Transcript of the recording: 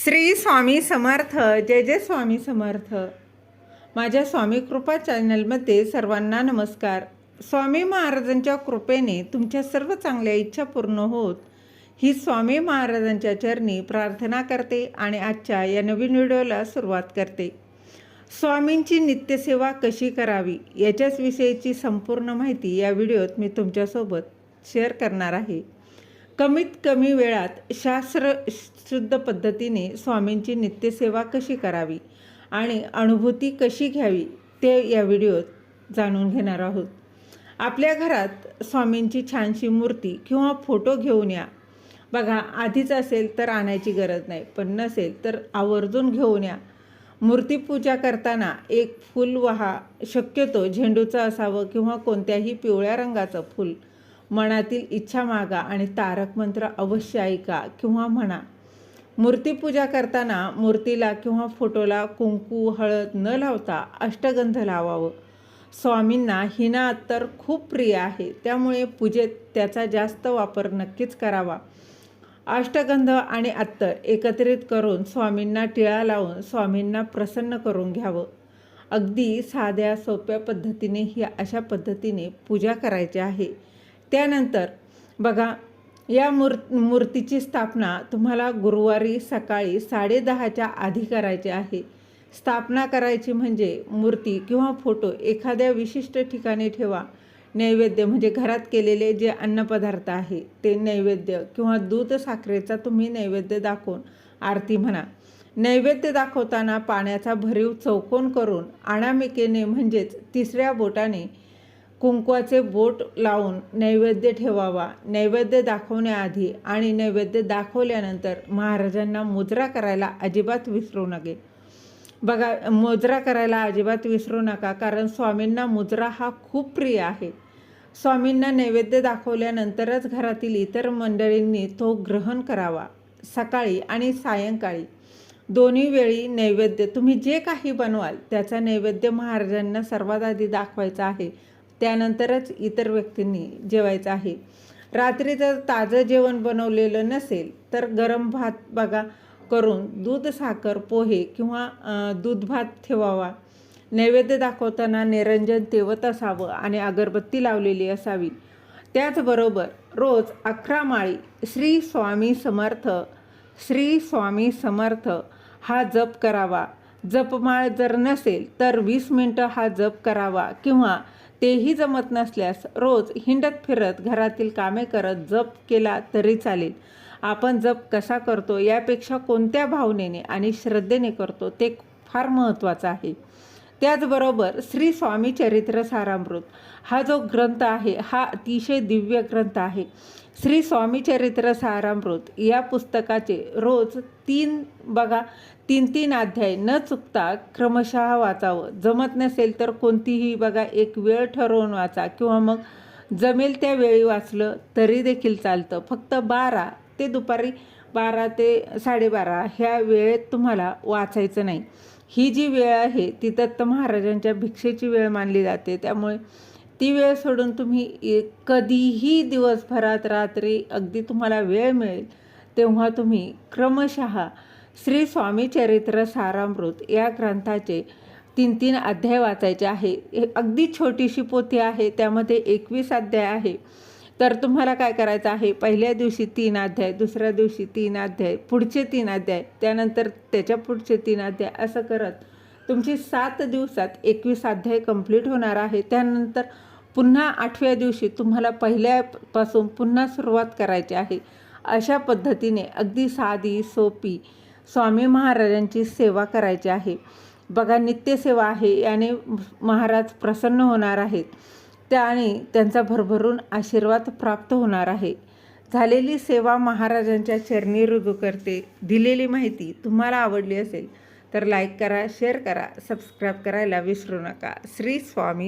श्री स्वामी समर्थ जय जय स्वामी समर्थ. माझ्या स्वामी कृपा चॅनलमध्ये सर्वांना नमस्कार. स्वामी महाराजांच्या कृपेने तुमच्या सर्व चांगल्या इच्छा पूर्ण होत ही स्वामी महाराजांच्या चरणी प्रार्थना करते आणि आजच्या या नवीन व्हिडिओला सुरुवात करते. स्वामींची नित्यसेवा कशी करावी याच्याच विषयीची संपूर्ण माहिती या व्हिडिओत मी तुमच्यासोबत शेअर करणार आहे. कमीत कमी वेळात शास्त्र शुद्ध पद्धतीने स्वामींची नित्यसेवा कशी करावी आणि अनुभूती कशी घ्यावी ते या व्हिडिओत जाणून घेणार आहोत. आपल्या घरात स्वामींची छानशी मूर्ती किंवा फोटो घेऊन या. बघा आधीच असेल तर आणायची गरज नाही पण नसेल तर आवर्जून घेऊन या. मूर्तीपूजा करताना एक फूल वहा. शक्यतो झेंडूचं असावं किंवा कोणत्याही पिवळ्या रंगाचं फूल. मनातील इच्छा मागा आणि तारक मंत्र अवश्य ऐका किंवा म्हणा. मूर्तीपूजा करताना मूर्तीला किंवा फोटोला कुंकू हळद न लावता अष्टगंध लावावं. स्वामींना हिना अत्तर खूप प्रिय आहे त्यामुळे पूजेत त्याचा जास्त वापर नक्कीच करावा. अष्टगंध आणि अत्तर एकत्रित करून स्वामींना टिळा लावून स्वामींना प्रसन्न करून घ्यावं. अगदी साध्या सोप्या पद्धतीने ही अशा पद्धतीने पूजा करायची आहे. त्यानंतर बघा या मूर् मूर्तीची स्थापना तुम्हाला गुरुवारी सकाळी साडेदहाच्या आधी करायची आहे. स्थापना करायची म्हणजे मूर्ती किंवा फोटो एखाद्या विशिष्ट ठिकाणी ठेवा. नैवेद्य म्हणजे घरात केलेले जे अन्नपदार्थ आहे ते नैवेद्य किंवा दूध साखरेचा तुम्ही नैवेद्य दाखवून आरती म्हणा. नैवेद्य दाखवताना पाण्याचा भरीव चौकोन करून अनामिकेने म्हणजेच तिसऱ्या बोटाने कुंकवाचे बोट लावून नैवेद्य ठेवावा. नैवेद्य दाखवण्याआधी आणि नैवेद्य दाखवल्यानंतर महाराजांना मुजरा करायला अजिबात विसरू नये बघा मुद्रा करायला अजिबात विसरू नका कारण स्वामींना मुजरा हा खूप प्रिय आहे. स्वामींना नैवेद्य दाखवल्यानंतरच घरातील इतर मंडळींनी तो ग्रहण करावा सकाळी आणि सायंकाळी. दोन्ही वेळी नैवेद्य तुम्ही जे काही बनवाल त्याचा नैवेद्य महाराजांना सर्वात आधी दाखवायचा आहे. त्यानंतरच इतर व्यक्तींनी जेवायचं आहे. रात्री जर ताजं जेवण बनवलेलं नसेल तर गरम भात बघा करून दूध साखर पोहे किंवा दूध भात ठेवावा. नैवेद्य दाखवताना निरंजन तेवत असावं आणि अगरबत्ती लावलेली असावी. त्याचबरोबर रोज अकरा माळी श्री स्वामी समर्थ श्री स्वामी समर्थ हा जप करावा. जपमाळ जर नसेल तर वीस मिनटं हा जप करावा किंवा तेही जमत नसल्यास रोज हिंडत फिरत घरातील कामे करत जप केला तरी चालेल. आपण जप कसा करतो यापेक्षा कोणत्या भावनेने आणि श्रद्धेने करतो ते फार महत्त्वाचं आहे. त्याचबरोबर श्री स्वामी चरित्र सारामृत. हा जो ग्रंथ आहे हा अतिशय दिव्य ग्रंथ आहे. श्री स्वामी चरित्र सारामृत या पुस्तकाचे रोज तीन बघा तीन तीन अध्याय न चुकता क्रमशः वाचावं. जमत नसेल तर कोणतीही बघा एक वेळ ठरवून वाचा किंवा मग जमेल त्या वेळी वाचलं तरी देखील चालतं. फक्त बारा ते दुपारी बारा ते साडेबारा ह्या वेळेत तुम्हाला वाचायचं नाही. ही जी वेळ आहे ती दत्त महाराजांच्या भिक्षेची वेळ मानली जाते. त्यामुळे ती वेळ सोडून तुम्ही कधीही दिवसभरात रात्री अगदी तुम्हाला वेळ मिळेल तेव्हा तुम्ही क्रमशः श्री स्वामी चरित्र सारामृत या ग्रंथाचे तीन तीन अध्याय वाचायचे आहे. अगदी छोटीशी पोथी आहे त्यामध्ये एकवीस अध्याय आहे. तर तुम्हाला काय करायचं आहे? पहिल्या दिवशी तीन अध्याय दुसऱ्या दिवशी तीन अध्याय पुढचे तीन अध्याय त्यानंतर त्याच्या पुढचे तीन अध्याय असं करत तुमची सात दिवसात एकवीस अध्याय कंप्लीट होणार आहे. त्यानंतर पुन्हा आठव्या दिवशी तुम्हाला पहिल्यापासून पुन्हा सुरुवात करायची आहे. अशा पद्धतीने अगदी साधी सोपी स्वामी महाराजांची सेवा करायची आहे. बघा नित्यसेवा आहे. याने महाराज प्रसन्न होणार आहेत. त्या आणि त्यांचा भरभरून आशीर्वाद प्राप्त होणार आहे. झालेली सेवा महाराजांच्या चरणी रुजू करते. दिलेली माहिती तुम्हाला आवडली असेल तर लाईक करा शेअर करा सबस्क्राईब करायला विसरू नका. श्री स्वामी